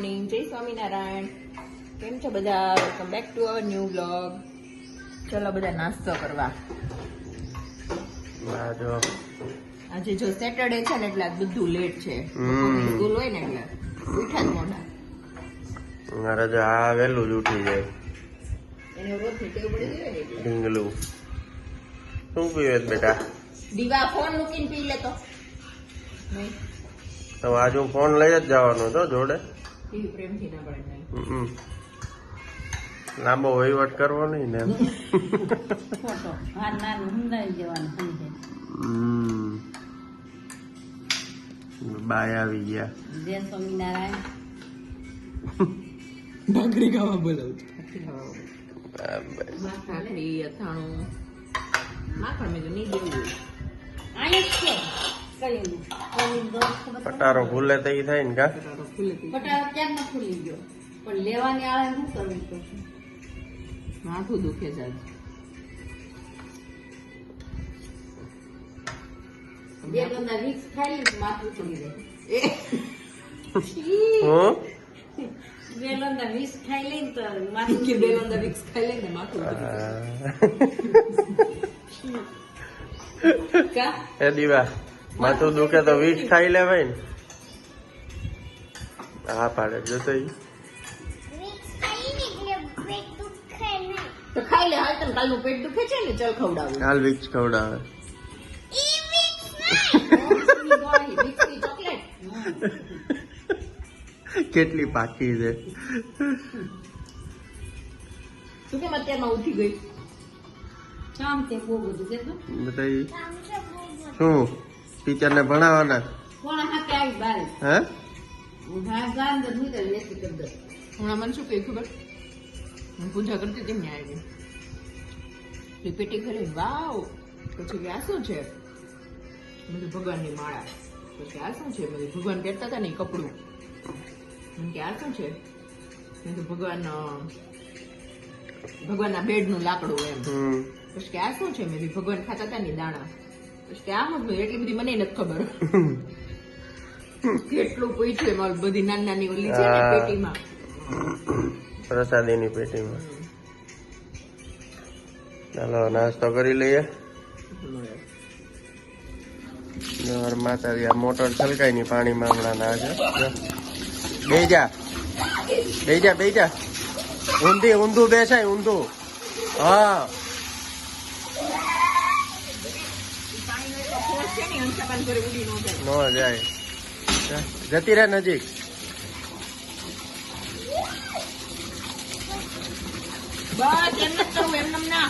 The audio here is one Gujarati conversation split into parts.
મોર્નિંગ જય સ્વામિનારાયણ. કેમ છો બધા? Welcome back to our new blog ચલો બધા નાસ્તો કરવા. આજે જો સેટરડે છે ને એટલે આજ બધું લેટ છે. સ્કૂલ હોય ને એટલે ઉઠા જ મોડા. મારે જો આ વહેલું જ ઉઠી જાય. એને રોજની ટેવ પડી ગઈ ને ઢીંગલું. શું પીવે છે બેટા? દીવા ફોન મૂકીને પી લેતો નહીં. તો આજે હું ફોન લઈ જ જવાનો હતો જોડે. ટીવી પ્રેમથી ના પડે લાંબો વહીવટ કરવો નહીં ને. બાય આવી ગયા. જય સ્વામિનારાયણ. ભાખરી ખાવા બોલાવું ભાખરી અથાણું. માખણ મેં તો નહીં દેવું. અહીંયા છે. પટારો ફૂલે તો ઈ થાય ને કા પટારો ક્યાંક ન ફૂલી ગયો પણ લેવાની આળે શું કરવું પડશે માથું દુખે છે. બે ગંદા વિક્સ ખાઈ લઈ માથું ખુલી જાય હું બે ગંદા વિક્સ ખાઈ લઈએ ને તો માથું કે બે લોંદા વિક્સ ખાઈ લઈને ને માથું. કા એ દીવા માથું દુખે તો વીજ ખાઈ લેવાય ને. હા પાડે જોતો ઈ. તો ખાઈ લે હાલ તને કાલનું પેટ દુખે છે ને? ચલ ખવડાવું. હાલ વીજ ખવડાવે. કેટલી પાકી છે. તું કેમ અત્યારમાં ઉઠી ગઈ? કામ તે બહુ બધું કેતો બતાવી. શું? ટીચર ને ભણાવવાના હે તો તો હમણાં મને શું કહ્યું ખબર? હું પૂજા કરતી હતી ને આવી રિપીટિંગ કરી વાવ પછી કે આ શું છે? બધું ભગવાનની માળા. પછી આ શું છે? બધું ભગવાન પહેરતા હતા ને કપડું. મેં કે આ શું છે? મેં કીધું ભગવાન ભગવાનના બેડનું લાકડું એમ. પછી કે આ શું છે? મેં ભગવાન ખાતા હતા ને દાણા. પછી આમ જ એટલી બધી મને નથી ખબર. કેટલું પૂછ્યું એમાં બધી નાની નાની ઓલી છે ને પેટીમાં. પ્રસાદીની પેટીમાં. ચાલો નાસ્તો કરી લઈએ. માતાજી આ મોટર છલકાયની પાણીમાં હમણાં ના છે બે જા. બે જા બે જા. ઊંધી ઊંધું બેસાય ઊંધું. હા. નો જાય. જતી રહે નજીક. બસ એમ જ કરવું એમ ના.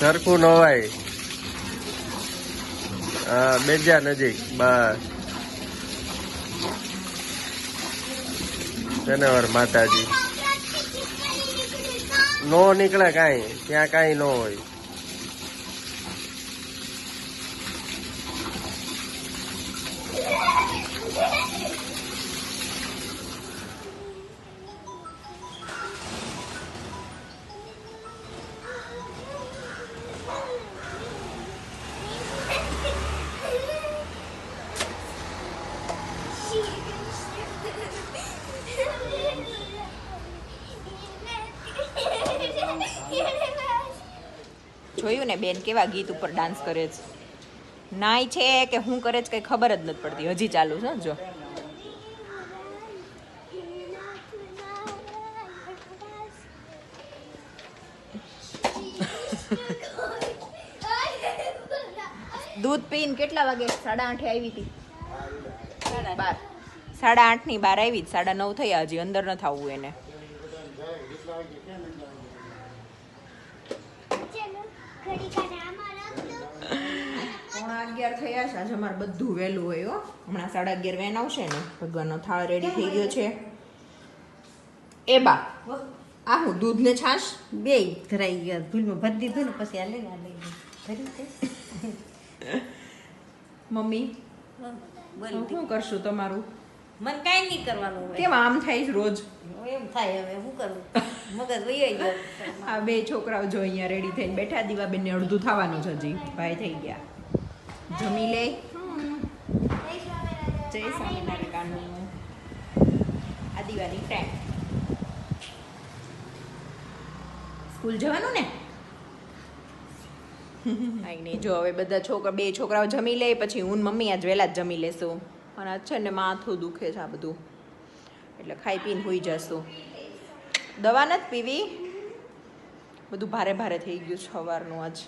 સરખું નવાય બેજા નજીક બસ. શનિવાર માતાજી. નો નીકળે કાંઈ ત્યાં કાંઈ ન હોય. ને બેન કેવા ગીત ઉપર ડાન્સ કરે છે? નાય છે કે હું કરે છે કઈ ખબર જ નથી પડતી. હજી ચાલુ છે જો. દૂધ પીને કેટલા વાગે સાડા આઠે આવી હતી? બાર. સાડા આઠની બાર આવી સાડા નવ થયા હજી અંદર ન થવું એને. પોણા અગિયાર થયા છે. આજે અમારે બધું વહેલું હોય હો. હમણાં સાડા અગિયાર વેન આવશે ને. ભગવાનનો થાળ રેડી થઈ ગયો છે. એ બા આ હું દૂધ ને છાશ? બે ધરાઈ ગયા. ભૂલમાં ભરી દીધું ને પછી આ લઈને આ લઈ ગઈ ભરી મમ્મી શું કરશું તમારું? મને કાંઈ નહીં કરવાનું હોય. કેમ આમ થાય છે રોજ? એમ થાય હવે શું કરું? મગજ વહી ગયો. આ બે છોકરાઓ જો અહીંયા રેડી થઈને બેઠા દીવાબેનને અડધું થવાનું છે હજી. ભાઈ થઈ ગયા. જમી લે. જય સ્વામિનારાયણ. કાનુ આ દિવાળી ટાઈમ સ્કૂલ જવાનું ને? કાંઈ નહીં જો હવે બધા છોકરા બે છોકરાઓ જમી લે પછી હું મમ્મી આજ વહેલા જ જમી લેશું. અને આજ છે ને માથું દુખે છે આ બધું. એટલે ખાઈ પીને હોઈ જશું. દવા નથી પીવી? બધું ભારે ભારે થઈ ગયું છે સવારનું આજ.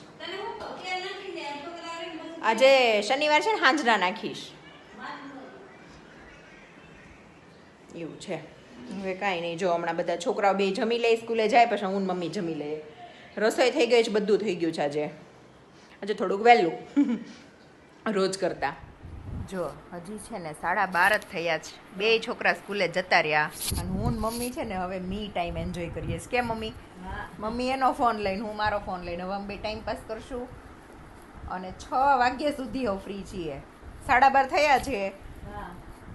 આજે શનિવાર છે ને હાંજના નાખીશ. એવું છે. હવે કાંઈ નહીં. જો હમણાં બધા છોકરાઓ બે જમી લે, સ્કૂલે જાય, પછી હું મમ્મી જમી લે રસોઈ થઈ ગઈ છે, બધું થઈ ગયું છે આજે. આજે થોડુંક વહેલું. રોજ કરતા. જો, હજી છે ને સાડા બાર જ થયા છે. બે છોકરા સ્કૂલે જતા રહ્યા. અને હું મમ્મી છે ને હવે મી ટાઈમ એન્જોય કરીએ છીએ. કેમ મમ્મી? મમ્મી એનો ફોન લઈને, હું મારો ફોન લઈને. હવે બે ટાઈમ પાસ કરશું. અને છ વાગ્યા સુધી હવે ફ્રી છીએ. સાડા બાર થયા છે.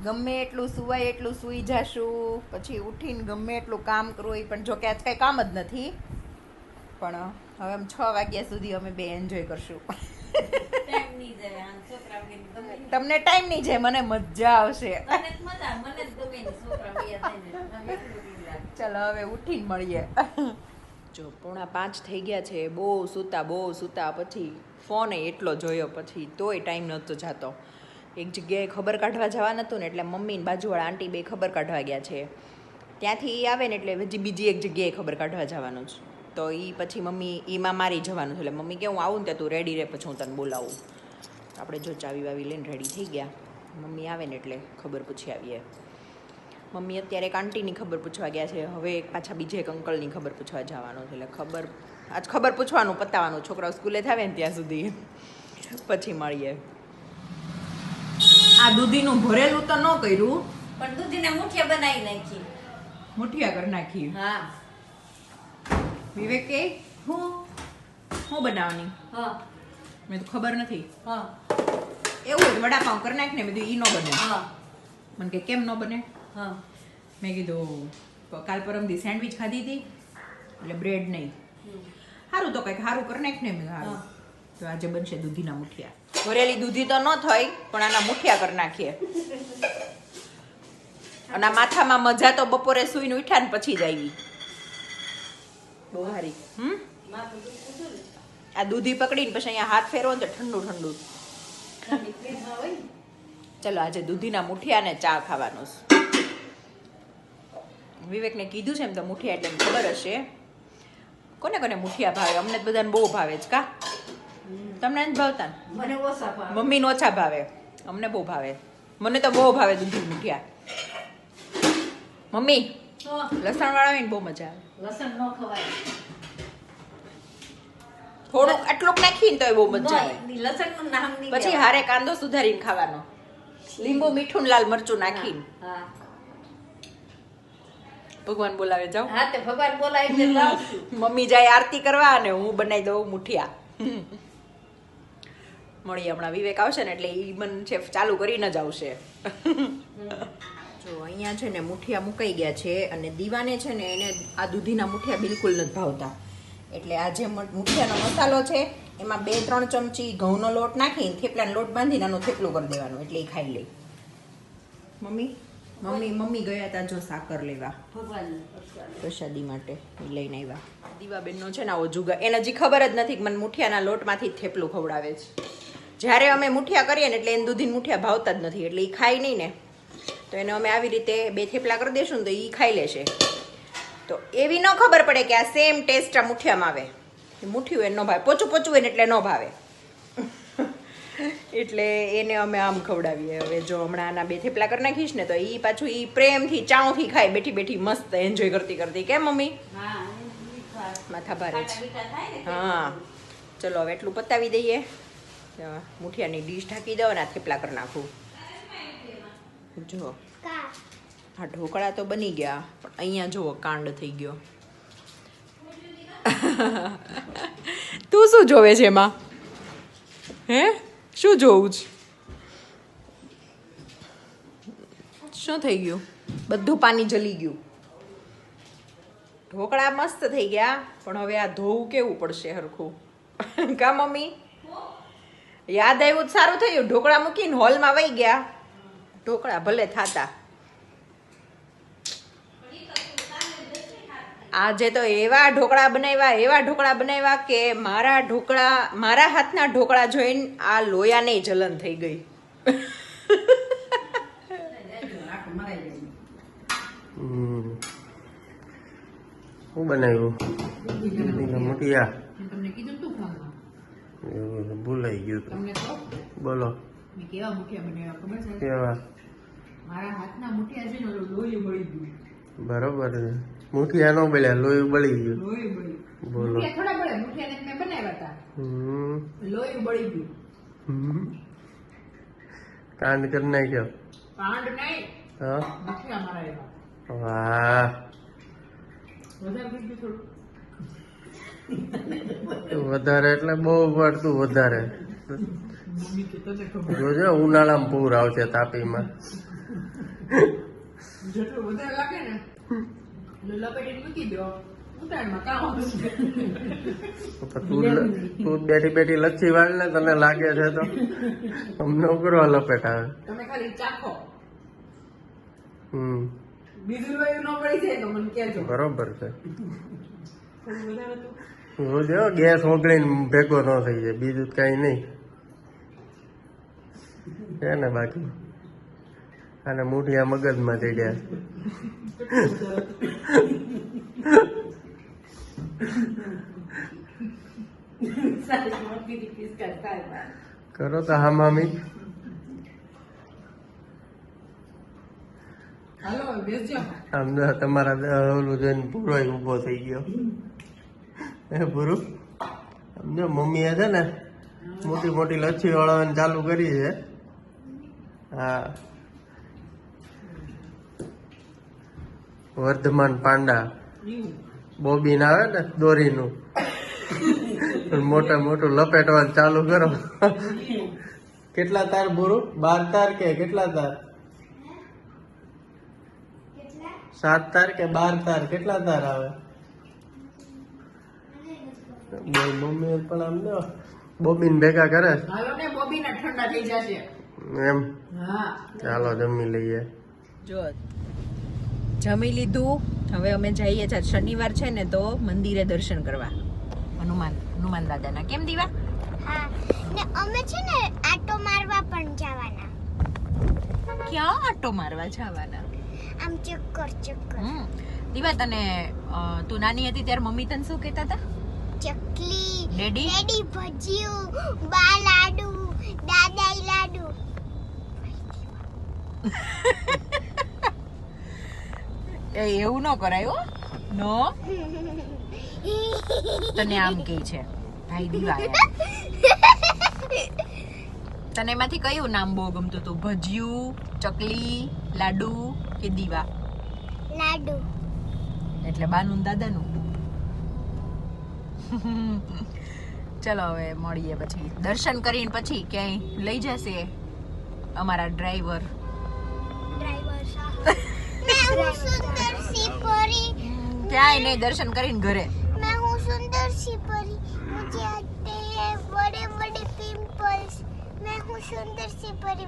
ગમે એટલું સુવાય એટલું સૂઈ જશું. પછી ઉઠીને ગમે એટલું કામ કરવું એ પણ જો કે આજ કાંઈ કામ જ નથી. પણ હવે આમ છ વાગ્યા સુધી અમે બે એન્જોય કરશું. તમને ટાઈમ નહીં જાય. મને મજા આવશે ચલો હવે ઉઠીને મળીએ. જો પોણા પાંચ થઈ ગયા છે બહુ સૂતા બહુ સૂતા પછી ફોન એટલો જોયો પછી તોય ટાઈમ નહોતો જતો. એક જગ્યાએ ખબર કાઢવા જવાનું હતું ને એટલે મમ્મી ને બાજુવાળા આંટી બે ખબર કાઢવા ગયા છે. ત્યાંથી એ આવે ને એટલે હજી બીજી એક જગ્યાએ ખબર કાઢવા જવાનું છે. તો એ પછી મમ્મી એમાં મારી જવાનું છે. એટલે મમ્મી કે હું આવું ને ત્યાં તું રેડી રહે પછી હું તને બોલાવું. આપણે જો ચાવી વાવી લઈને રેડી થઈ ગયા. મમ્મી આવે ને એટલે ખબર પૂછી આવીએ. મમ્મી અત્યારે એક આંટીની ખબર પૂછવા ગયા છે. હવે એક પાછા બીજે એક અંકલની ખબર પૂછવા જવાનું છે. એટલે ખબર આજ ખબર પૂછવાનું પતાવવાનું છોકરાઓ સ્કૂલે થાય ને ત્યાં સુધી. પછી મળીએ. આ દૂધીનું ભરેલું તો ન કર્યું. પણ દૂધીને મુઠિયા બનાવી નાખી. મુઠિયા કરી નાખી. હા. વિવેક કે હું હું બનાવવાની? હા. મેં તો ખબર નથી. હા. એવું જ વડાપાઉં કરી નાખ ને બધું ઈ ન બને. હા. મને કે કેમ ન બને? હા. મેં કીધું કાલ પરમ દી સેન્ડવિચ ખાધી હતી એટલે બ્રેડ નહીં. સારું તો કંઈક સારું કરી નાખ ને મેં સારું તો આજે બનશે દૂધીના મુઠિયા. ભરેલી દૂધી તો ન થઈ પણ આના મુઠિયા કરી નાખીએ. અને માથામાં મજા તો બપોરે સુઈને ઉઠ્યા ને પછી જ આવી. બહુ સારી હમ. આ દૂધી પકડીને પછી અહીંયા હાથ ફેરવો ને તો ઠંડુ ઠંડુ ઠંડી ફ્રીજમાં હોય ને. ચલો આજે દૂધીના મુઠિયાને ચા ખાવાનું છે. વિવેકને કીધું છે એમ તો મુઠિયા એટલે ખબર હશે. કોને કોને મુઠિયા ભાવે? અમને બધાને બહુ ભાવે છે કા? તમને જ ભાવતા મને ઓછા ભાવે. મમ્મીને ઓછા ભાવે. અમને બહુ ભાવે. મને તો બહુ ભાવે દૂધી મુઠિયા. મમ્મી લસણ વાળા હોય ને બહુ મજા આવે. લસણ ન ખવાય. થોડુંક આટલુંક નાખીને તો બહુ મજા આવે. લસણનું નામ નહીં પછી હારે કાંદો સુધારીને ખાવાનો. લીંબુ મીઠું લાલ મરચું નાખીને. ભગવાન બોલાવે જાવ હા તે ભગવાન બોલાવે એટલે મમ્મી જાય આરતી કરવા અને હું બનાવી દઉં મુઠિયા. મળી હમણાં વિવેક આવશે ને એટલે ઈ મન છે ચાલુ કરીને જ આવશે જો અહીંયા છે ને મુઠિયા મુકાઈ ગયા છે અને દીવાને છે ને એને આ દૂધીના મુઠિયા બિલકુલ નથી ભાવતા. એટલે આ જે મુઠિયાનો મસાલો છે એમાં બે ત્રણ ચમચી ઘઉંનો લોટ નાખીને થેપલાનો લોટ બાંધીને આનું થેપલું કરી દેવાનું એટલે એ ખાઈ લે. મમ્મી? મમ્મી મમ્મી ગયા હતા જો સાકર લેવા. પ્રસાદ. માટે લઈને આવ્યા. દીવાબેનનો છે ને આવો જુગા એને હજી ખબર જ નથી કે મને મુઠિયાના લોટમાંથી જ થેપલું ખવડાવે છે. જ્યારે અમે મુઠિયા કરીએ ને એટલે એને દૂધીન મુઠિયા ભાવતા જ નથી એટલે એ ખાય નહીં ને. તો એને અમે આવી રીતે બે થેપલા કરી દેશું ને તો એ ખાઈ લેશે. તો એવી ન ખબર પડે કે આ સેમ ટેસ્ટ આ મુઠિયામાં આવે. એ મુઠ્ઠીયું એને ન ભાવે. પોચું પોચું હોય ને એટલે ન ભાવે. એટલે એને અમે આમ ખવડાવીએ. હવે જો હમણાં આના બે થેપલા કરી નાખીશ ને તો એ પાછું એ પ્રેમથી ચાઉથી ખાય. બેઠી બેઠી મસ્ત એન્જોય કરતી કરતી. કેમ મમ્મી? હા માથા ભારે છે. મીઠા થાય ને હા. ચલો હવે એટલું પતાવી દઈએ. મુઠિયાની ડીશ ઢાંકી દો અને આ થેપલા કરી નાખું. જો. હા, ઢોકળા તો બની ગયા, પણ અહીંયા જુઓ, કાંડ થઈ ગયો. તું શું જોવે છે એમાં? હે? શું જોવું છે? શું થઈ ગયું? બધું પાણી જલી ગયું. ઢોકળા મસ્ત થઈ ગયા, પણ હવે આ ધોવું કેવું પડશે હરખું? કા મમ્મી? યાદ આવ્યું સારું થયું ઢોકળા મૂકીને હોલમાં વહી ગયા. ઢોકળા ભલે થાતા. આજે તો એવા ઢોકળા બનાવ્યા એવા ઢોકળા બનાવ્યા કે મારા ઢોકળા મારા હાથના ઢોકળા જોઈને આ લોયાને જલન થઈ ગઈ. શું બનાવ્યું? મુઠિયા. તમને કીધું તું એવું છે, ભૂલાઈ ગયું તું. તમને કહો? બોલો. કેવા મુઠિયા બનાવ્યા ખબર છે? કેવા? મારા હાથના મુઠિયા છે ને લોહી બળી ગયું. બરોબર છે. મુઠિયા નો બળ્યા લોહી બળી ગયું. લોહી બળી બોલો. થોડા બળે મુઠિયા મેં બનાવ્યા હતા. હમ. લોહી બળી ગયું. હમ. કાંડ કરી નાખ્યો. કાંડ નહીં. હા? મુઠિયા મારા વાહ. વધારે બીજું થોડું. વધારે એટલે બહુ પડતું વધારે. જોજો ઉનાળામાં પૂર આવશે તાપીમાં. જેટલું વધારે લાગે ને લપેટીને મૂકી દો તું બેઠી બેઠી લચ્છી વાળ ને તને લાગે છે તો અમને ઉગરવા લપેટ આવે તમે ખાલી ચાખો હમ બીજું ન પડી જાય તો મને કહેજો બરોબર છે હું જો ગેસ ઓગળીને ભેગો ન થઈ જાય બીજું કઈ નહીં છે ને બાકી અને મુઠિયા મગજમાં ચડ્યા કરો તો હા મામી. આમ તમારા ઓલું જોઈને પૂરો ઊભો થઈ ગયો. હે પૂરું આમ જો મમ્મીએ છે ને મોટી મોટી લચ્છી વળવાની ચાલુ કરી છે. હા. વર્ધમાન પાંડા. બોબીન આવે ને દોરીનું. મોટા મોટું લપેટવાનું ચાલુ કરો. કેટલા તાર બોરું? બાર તાર કે કેટલા તાર? સાત તાર કે બાર તાર? કેટલા તાર આવે? મમ્મી પણ આમ દો બોબીન ભેગા કરે? ઠંડા થઈ જશે. એમ? ચાલો જમી લઈએ. જો. જમી લીધું. હવે અમે જઈએ છીએ. શનિવાર છે ને તો મંદિરે દર્શન કરવા. હનુમાન હનુમાન દાદાના. કેમ દીવા? હા. ને અમે છે ને આટો મારવા પણ જવાના. ક્યાં આટો મારવા જવાના? આમ ચક્કર ચક્કર. દીવા તને તું નાની હતી ત્યારે મમ્મી તને શું કહેતા હતા? ચકલી ડેડી ડેડી ભજીયું બા લાડુ દાદાઈ લાડુ. એ એવું ન કરાય નો? તને આમ કહે છે. ભાઈ દીવા તને એમાંથી કયું નામ બહુ ગમતું હતું? ભજીયું ચકલી લાડુ કે દીવા? લાડુ. એટલે બાનું દાદાનું. ચલો હવે મળીએ પછી. દર્શન કરીને પછી ક્યાંય લઈ જશે અમારા ડ્રાઈવર. ડ્રાઈવર મેં હું સુંદર સી પરી ક્યાંય નહીં દર્શન કરીને ઘરે. મેં હું સુંદર સી પરી મુજે આતે હે બડે બડે હું સુંદર સી પરી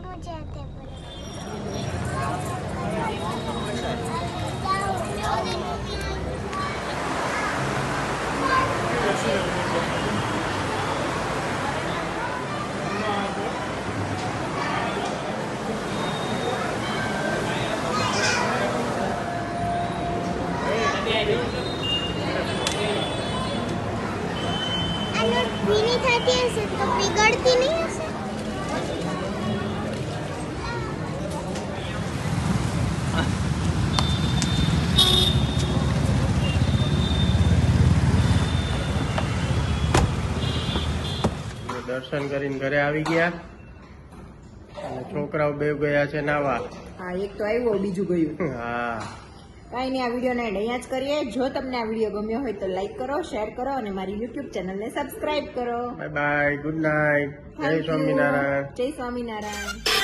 દર્શન કરીને ઘરે આવી ગયા. અને છોકરાઓ બે ગયા છે નાવા. હા એક તો આવ્યો બીજું ગયું. હા. કાંઈ નહીં આ વિડીયોને અહીંયા જ કરીએ. જો તમને આ વીડિયો ગમ્યો હોય તો લાઈક કરો શેર કરો અને મારી યુટ્યુબ ચેનલને સબસ્ક્રાઇબ કરો. બાય બાય ગુડ નાઇટ જય સ્વામિનારાયણ જય સ્વામિનારાયણ